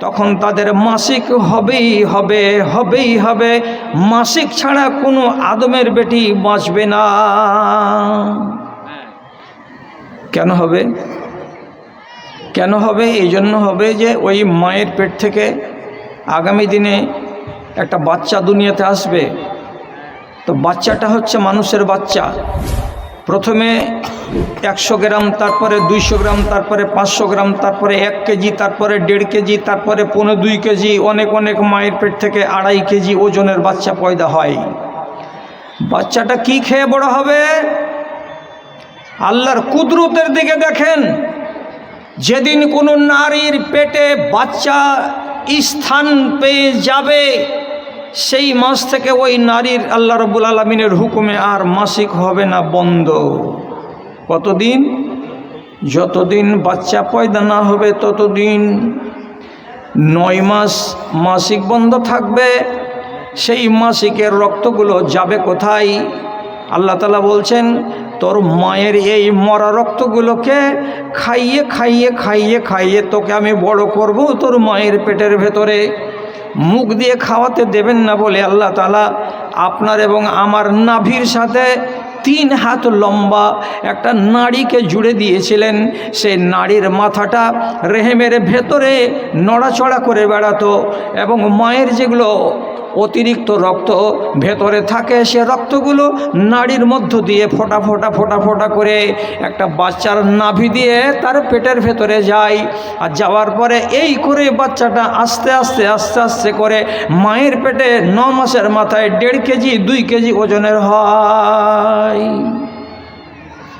তখন তাদের মাসিক হবেই হবে হবেই হবে। মাসিক ছাড়া কোনো আদমের বেটি বাঁচবে না। কেন হবে? কেন হবে? এই জন্য হবে যে ওই মায়ের পেট থেকে আগামী দিনে একটা বাচ্চা দুনিয়াতে আসবে। তো বাচ্চাটা হচ্ছে মানুষের বাচ্চা। প্রথমে একশো গ্রাম, তারপরে দুইশো গ্রাম, তারপরে পাঁচশো গ্রাম, তারপরে এক কেজি, তারপরে দেড় কেজি, তারপরে পনেরো দুই কেজি, অনেক অনেক মায়ের পেট থেকে আড়াই কেজি ওজনের বাচ্চা পয়দা হয়। বাচ্চাটা কি খেয়ে বড় হবে? আল্লাহর কুদরতের দিকে দেখেন। যেদিন কোনো নারীর পেটে বাচ্চা স্থান পেয়ে যাবে সেই মাস থেকে ওই নারীর আল্লাহ রবুল আলমিনের হুকুমে আর মাসিক হবে না, বন্ধ। কতদিন? যতদিন বাচ্চা পয়দা না হবে ততদিন নয় মাস মাসিক বন্ধ থাকবে। সেই মাসিকের রক্তগুলো যাবে কোথায়? আল্লাহ তালা বলছেন, তোর মায়ের এই মরা রক্তগুলোকে খাইয়ে খাইয়ে খাইয়ে খাইয়ে তোকে আমি বড় করব তোর মায়ের পেটের ভেতরে। মুখ দিয়ে খাওয়াতে দেবেন না বলে আল্লাহ তালা আপনার এবং আমার নাভির সাথে তিন হাত লম্বা একটা নাড়িকে জুড়ে দিয়েছিলেন। সে নাড়ির মাথাটা রেহেমের ভেতরে নড়াচড়া করে বেড়াতো এবং মায়ের যেগুলো অতিরিক্ত রক্ত ভেতরে থাকে, সে রক্তগুলো নাড়ির মধ্য দিয়ে ফোটা ফোটা ফোটা ফোটা করে একটা বাচ্চার নাভি দিয়ে তার পেটের ভেতরে যায়। আর যাওয়ার পরে এই করে বাচ্চাটা আস্তে আস্তে আস্তে আস্তে করে মায়ের পেটে ন মাসের মাথায় দেড় কেজি, দুই কেজি ওজনের হয়।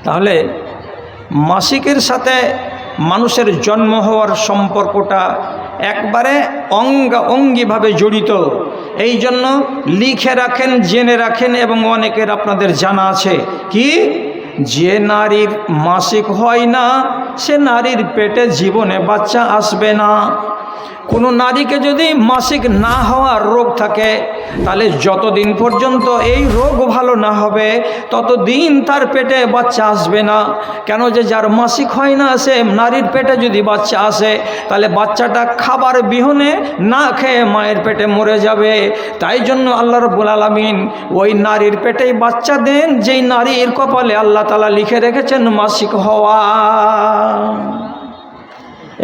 তাহলে মাসিকের সাথে মানুষের জন্ম হওয়ার সম্পর্কটা একবারে অঙ্গা অঙ্গিভাবে জড়িত। এই জন্য লিখে রাখেন, জেনে রাখেন এবং অনেকের আপনাদের জানা আছে কি? যে নারীর মাসিক হয় না, সে নারীর পেটে জীবনে বাচ্চা আসবে না। কোনো নারীকে যদি মাসিক না হওয়ার রোগ থাকে, তাহলে যতদিন পর্যন্ত এই রোগ ভালো না হবে, ততদিন তার পেটে বাচ্চা আসবে না। কেন যে যার মাসিক হয় না, সে নারীর পেটে যদি বাচ্চা আসে, তাহলে বাচ্চাটা খাবার বিহনে না খেয়ে মায়ের পেটে মরে যাবে। তাই জন্য আল্লাহ রব্বুল আলমিন ওই নারীর পেটেই বাচ্চা দেন, যেই নারীর কপালে আল্লাহ তালা লিখে রেখেছেন মাসিক হওয়া।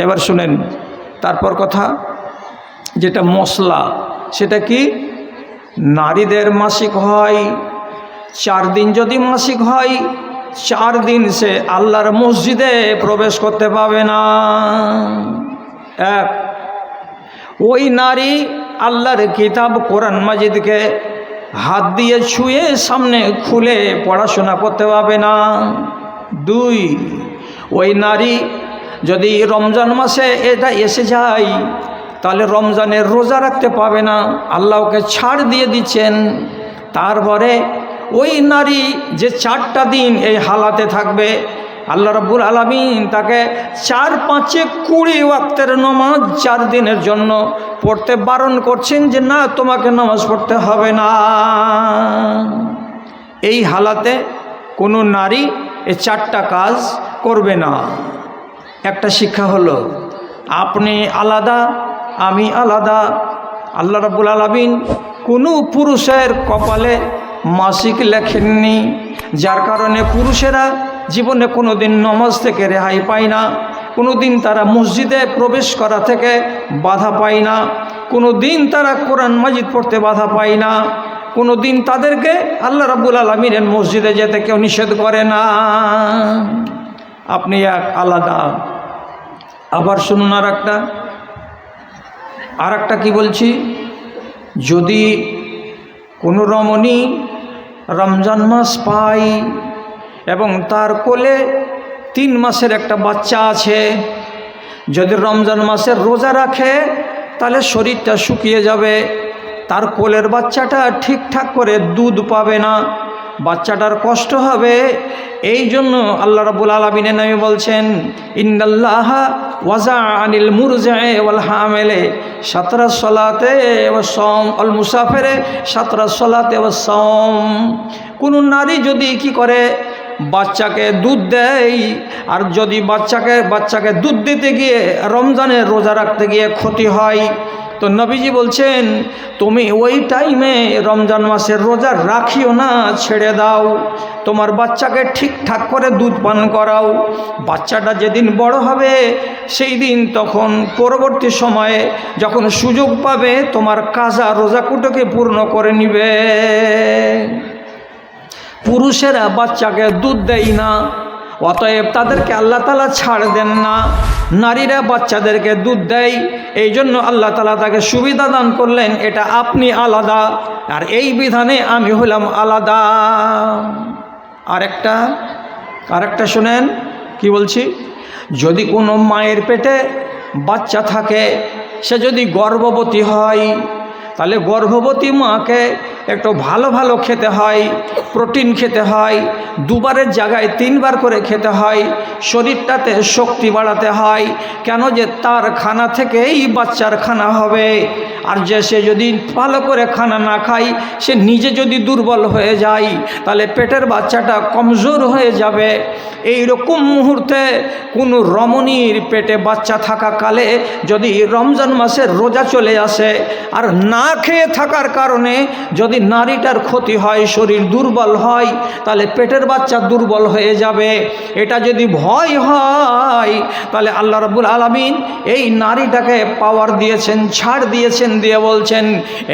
এবার শুনেন তারপর কথা, যেটা মশলা, সেটা কি? নারীদের মাসিক হয়, চার দিন যদি মাসিক হয়, চার দিন সে আল্লাহর মসজিদে প্রবেশ করতে পাবে না। এক, ওই নারী আল্লাহর কিতাব কোরআন মাজিদকে হাত দিয়ে ছুঁয়ে সামনে খুলে পড়াশোনা করতে পারবে না। দুই, ওই নারী যদি রমজান মাসে এটা এসে যায়, তাহলে রমজানের রোজা রাখতে পাবে না। আল্লাহকে ছাড় দিয়ে দিচ্ছেন। তারপরে ওই নারী যে চারটা দিন এই হালাতে থাকবে, আল্লাহ রব্বুল আলমিন তাকে চার পাঁচে কুড়ি ওয়াক্তের নমাজ চার দিনের জন্য পড়তে বারণ করছেন যে, না, তোমাকে নামাজ পড়তে হবে না। এই হালাতে কোনো নারী এ চারটা কাজ করবে না। একটা শিক্ষা হলো, আপনি আলাদা, আমি আলাদা। আল্লাহ রাবুল আলমিন কোনো পুরুষের কপালে মাসিক লেখেননি, যার কারণে পুরুষেরা জীবনে কোনো দিন নমাজ থেকে রেহাই পায় না কোনো দিন তারা মসজিদে প্রবেশ করা থেকে বাধা পায় না কোনো দিন তারা কোরআন মাজিদ পড়তে বাধা পায় না কোনো দিন তাদেরকে আল্লাহ রাবুল আলমিনের মসজিদে যেতে কেউ নিষেধ করে না। আপনি এক আলাদা আবার শুনুন আর একটা আর একটা কী বলছি? যদি কোনো রমণী রমজান মাস পাই এবং তার কোলে তিন মাসের একটা বাচ্চা আছে, যদি রমজান মাসের রোজা রাখে, তাহলে শরীরটা শুকিয়ে যাবে। তার কোলের বাচ্চাটা ঠিকঠাক করে দুধ পাবে না। বাচ্চাটার কষ্ট হবে, এই জন্য আল্লাহ রাবুল আলমিনের নামে বলছেন ইন্দাল্লাহ ওয়াজা আনিল মুরজায়ে ওয়াল হামেলে সাতরা সলাতে সম অল মুসাফেরে সাতরা সলাতে সম কোনো নারী যদি কি করে, বাচ্চাকে দুধ দেয়, আর যদি বাচ্চাকে বাচ্চাকে দুধ দিতে গিয়ে রমজানের রোজা রাখতে গিয়ে ক্ষতি হয় তো নবীজি বলছেন, তুমি ওই টাইমে রমজান মাসের রোজা রাখিও না, ছেড়ে দাও। তোমার বাচ্চাকে ঠিকঠাক করে দুধ পান করাও। বাচ্চাটা যেদিন বড় হবে, সেই দিন তখন পরবর্তী সময়ে যখন সুযোগ পাবে, তোমার কাজা রোজাকুটোকে পূর্ণ করে নিবে। পুরুষেরা বাচ্চাকে দুধ দেয় না। অতএব তাদেরকে আল্লাহ তালা ছাড় দেন না। নারীরা বাচ্চাদেরকে দুধ দেয়। এই জন্য আল্লাহ তালা তাকে সুবিধা দান করলেন। এটা আপনি আলাদা। আর এই বিধানে আমি হলাম আলাদা। আরেকটা আরেকটা শোনেন, কি বলছি? যদি কোনো মায়ের পেটে বাচ্চা থাকে, সে যদি গর্ভবতী হয়, তাহলে গর্ভবতী মাকে একটু ভালো ভালো খেতে হয়, প্রোটিন খেতে হয়, দুবারের জায়গায় তিনবার করে খেতে হয়, শরীরটাতে শক্তি বাড়াতে হয়, কেন যে তার খানা থেকেই বাচ্চার খানা হবে। আর যে সে যদি ভালো করে খানা না খায়, সে নিজে যদি দুর্বল হয়ে যায়, তাহলে পেটের বাচ্চাটা কমজোর হয়ে যাবে। এই রকম মুহূর্তে কোনো রমণীর পেটে বাচ্চা থাকাকালে যদি রমজান মাসের রোজা চলে আসে, আর না খেয়ে থাকার কারণে যদি নারীটার ক্ষতি হয়, শরীর দুর্বল হয়, তাহলে পেটের বাচ্চা দুর্বল হয়ে যাবে। এটা যদি ভয় হয়, তাহলে আল্লাহ রব্বুল আলমিন এই নারীটাকে পাওয়ার দিয়েছেন, ছাড় দিয়েছেন, দিয়ে বলছেন,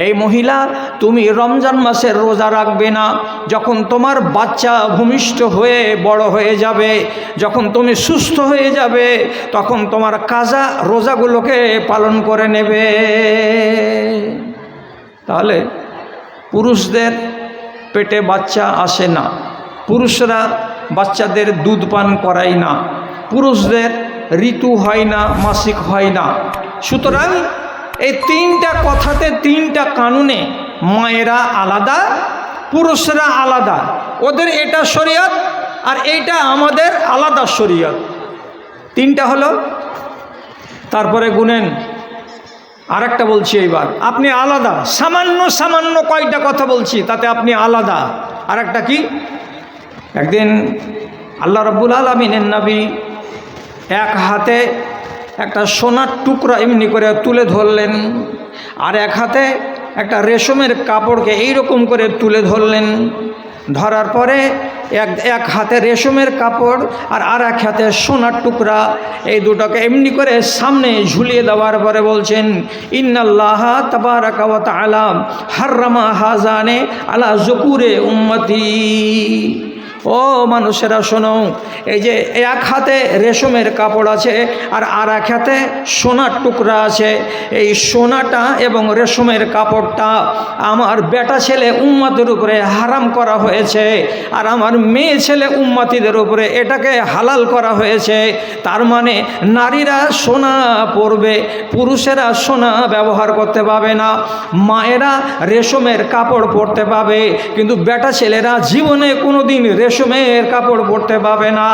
এই মহিলা, তুমি রমজান মাসের রোজা রাখবে না। যখন তোমার বাচ্চা ভূমিষ্ঠ হয়ে বড় হয়ে যাবে, যখন তুমি সুস্থ হয়ে যাবে, তখন তোমার কাজা রোজাগুলোকে পালন করে নেবে। তাহলে পুরুষদের পেটে বাচ্চা আসে না। পুরুষরা বাচ্চাদের দুধ পান করায় না। পুরুষদের ঋতু হয় না, মাসিক হয় না। সুতরাং এই তিনটা কথাতে তিনটা কানুনে মায়েরা আলাদা, পুরুষরা আলাদা। ওদের এটা শরীয়ত আর এইটা আমাদের আলাদা শরীয়ত। তিনটা হলো, তারপরে গুনেন। আরেকটা বলছি এইবার। আপনি আলাদা, সামান্য সামান্য কয়টা কথা বলছি, তাতে আপনি আলাদা। আর একটা কি? একদিন আল্লাহ রব্বুল আলমিনের নবী এক হাতে একটা সোনার টুকরা এমনি করে তুলে ধরলেন, আর এক হাতে একটা রেশমের কাপড়কে এইরকম করে তুলে ধরলেন ধরার পরে এক এক হাতে রেশমের কাপড় আর আর এক হাতে সোনার টুকরা। এই দুটোকে এমনি করে সামনে ঝুলিয়ে দেওয়ার পরে বলছেন, ইন্নাল্লাহ তবারকাওয়াত আলাম হাররামা হাজানে আলা জকুরে উম্মতি। ও মানুষেরা, শোনো, এই যে এক হাতে রেশমের কাপড় আছে আর আর এক হাতে সোনার টুকরা আছে। এই সোনাটা এবং রেশমের কাপড়টা আমার বেটা ছেলে উম্মাতের উপরে হারাম করা হয়েছে আর আমার মেয়ে ছেলে উম্মাতিদের উপরে এটাকে হালাল করা হয়েছে। তার মানে নারীরা সোনা পরবে, পুরুষেরা সোনা ব্যবহার করতে পাবে না, মায়েরা রেশমের কাপড় পরতে পাবে কিন্তু বেটা ছেলেরা জীবনে কোনো দিন রেশমের কাপড় পরতে পাবে না।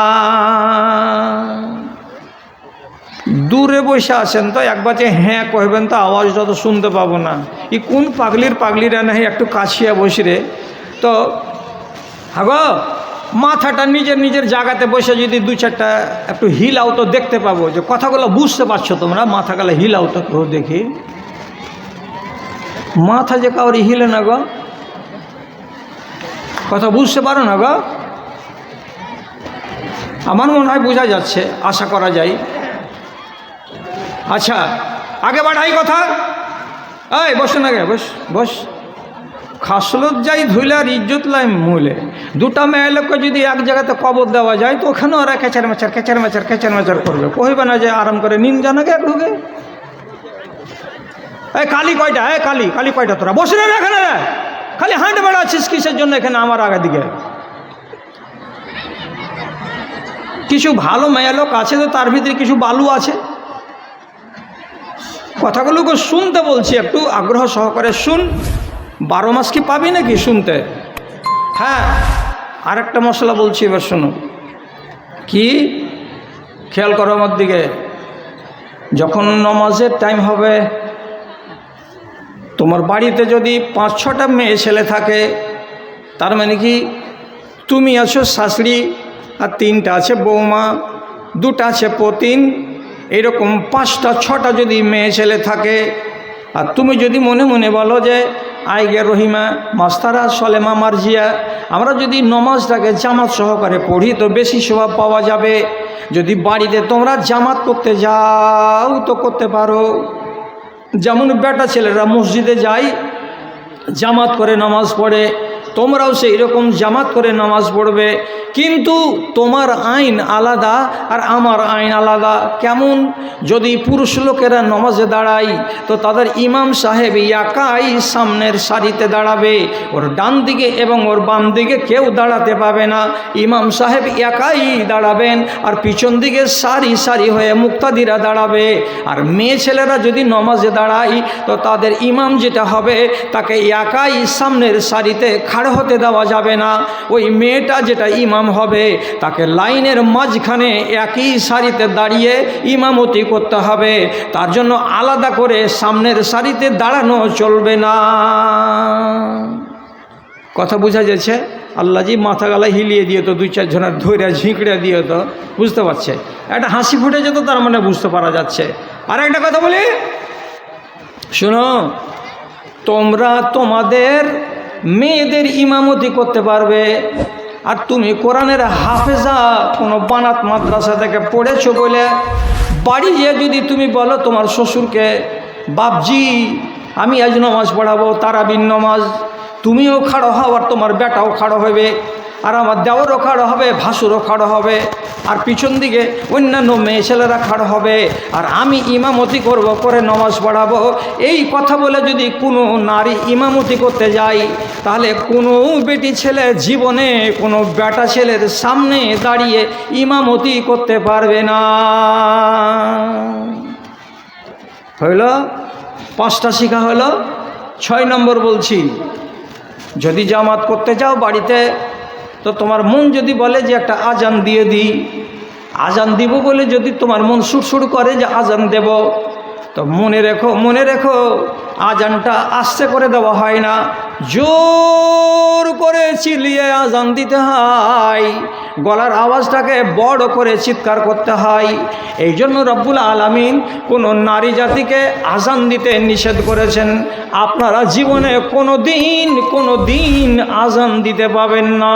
দূরে বসে আছেন তো একবার যে হ্যাঁ কহবেন তো, আওয়াজটা তো শুনতে পাবো না। ই কোন পাগলির পাগলিরা নাহি একটু কাছিয়া বসে তো, হাগো, মাথাটা নিজের নিজের জায়গাতে বসে যদি দু চারটা একটু হিলাও তো দেখতে পাবো যে কথাগুলো বুঝতে পারছ তোমরা, মাথা গেলে হিলাও তো কেউ দেখি। মাথা যে কাউরি হিলে না গো। কথা বুঝতে পারো না গো? আমার মনে হয় বোঝা যাচ্ছে, আশা করা যায়। আচ্ছা আগে বাড়াই কথা। এই, বসে না গে, বস বস। খাসলত যাই ধুইলার, ইজ্জত লাই মূলে। দুটা মেয়ে লোককে যদি এক জায়গাতে কবর দেওয়া যায়, তো ওখানেও ওরা কেচার মেচার কেচার মেচার কেচার মেচার করবে। কহিবে না যে আরাম করে নিন জানাকে এক ঢুকে এই, কালি কয়টা? এই, কালি কালি কয়টা তোরা? বসে রে এখানে। খালি হাঁট বেড়াচ্ছিস, কিসের জন্য এখানে আমার আগে দিকে কিছু ভালো মেয়ে লোক আছে তো তার ভিতরে কিছু বালু আছে? কথাগুলোকে শুনতে বলছি, একটু আগ্রহ সহকারে শুন। বারো মাস কি পাবি নাকি শুনতে? হ্যাঁ আরেকটা মশলা বলছি, এবার শুনো। কি? খেয়াল করো আমার দিকে। যখন নমাজের টাইম হবে, তোমার বাড়িতে যদি পাঁচ ছটা মেয়ে ছেলে থাকে, তার মানে কি? তুমি আছো শাশুড়ি আর তিনটা আছে বৌমা, দুটা আছে পতিন, এরকম পাঁচটা, ছটা যদি মেয়ে ছেলে থাকে। আর তুমি যদি মনে মনে বলো যে আইগে রহিমা, মাস্তারা সলেমা মার্জিয়া, আমরা যদি নমাজটাকে জামাত সহকারে পড়ি তো বেশি স্বভাব পাওয়া যাবে। যদি বাড়িতে তোমরা জামাত করতে যাও তো করতে পারো। যেমন বেটা ছেলেরা মসজিদে যায়, জামাত করে নামাজ পড়ে তোমরাও সেই রকম জামাত করে নামাজ পড়বে। কিন্তু তোমার আইন আলাদা আর আমার আইন আলাদা। কেমন? যদি পুরুষ লোকেরা নামাজে দাঁড়ায়, তো তাদের ইমাম সাহেব একাই সামনের সারিতে দাঁড়াবে। ওর ডান দিকে এবং ওর বাম দিকে কেউ দাঁড়াতে পাবে না। ইমাম সাহেব একাই দাঁড়াবেন আর পিছন দিকে সারি সারি হয়ে মুক্তাদিরা দাঁড়াবে। আর মেয়ে ছেলেরা যদি নমাজে দাঁড়ায়, তো তাদের ইমাম যেটা হবে, তাকে একাই সামনের সারিতে খাড় হতে দেওয়া যাবে না। ওই মেয়েটা যেটা ইমাম হবে, তাকে লাইনের মাঝখানে একই সারিতে দাঁড়িয়ে ইমামতি করতে হবে। তার জন্য আলাদা করে সামনের সারিতে দাঁড়ানো চলবে না। কথা বোঝা যাচ্ছে? আল্লাহজি মাথা গালা হিলিয়ে দিয়ে তো দুই চারজনের ধৈর্য ঝিঁকড়ে দিয়ে তো বুঝতে পারছে। একটা হাসি ফুটে যেত, তার মানে বুঝতে পারা যাচ্ছে। আর একটা কথা বলি। শোনো, তোমরা তোমাদের মেয়েদের ইমামতি করতে পারবে। আর তুমি কোরআনের হাফেজা, কোনো বানাত মাদ্রাসা থেকে পড়েছো বলে বাড়ি গিয়ে যদি তুমি বলো তোমার শ্বশুরকে, বাপজি, আমি আজ নমাজ পড়াবো তারাবিন নমাজ, তুমিও খাড়ো হও আর তোমার বেটাও খাড়ো হবে আর আমার দেওয়ারও খাড়ো হবে ভাসুরও খাড়ো হবে, আর পিছন দিকে অন্যান্য মেয়ে ছেলেরা খাড়ো হবে। আর আমি ইমামতি করব করে নমাজ পড়াবো। এই কথা বলে যদি কোনো নারী ইমামতি করতে যাই তাহলে কোনো বেটি ছেলে জীবনে কোনো বেটা ছেলের সামনে দাঁড়িয়ে ইমামতি করতে পারবে না। হইল? পাঁচটা শিখা হলো ছয় নম্বর বলছি, যদি জামাত করতে যাও বাড়িতে তো তোমার মন যদি বলে যে একটা আজান দিয়ে দিই, আজান দিব বলে যদি তোমার মন সুরসুর করে যে আজান দেব, তো মনে রেখো মনে রেখো, আজানটা আস্তে করে দেওয়া হয় না। জোর করে চিলিয়ে আজান দিতে হয়। গলার আওয়াজটাকে বড় করে চিৎকার করতে হয়। এই জন্য রব্বুল আলমিন কোনো নারী জাতিকে আজান দিতে নিষেধ করেছেন। আপনারা জীবনে কোনো দিন কোনো দিন আজান দিতে পাবেন না।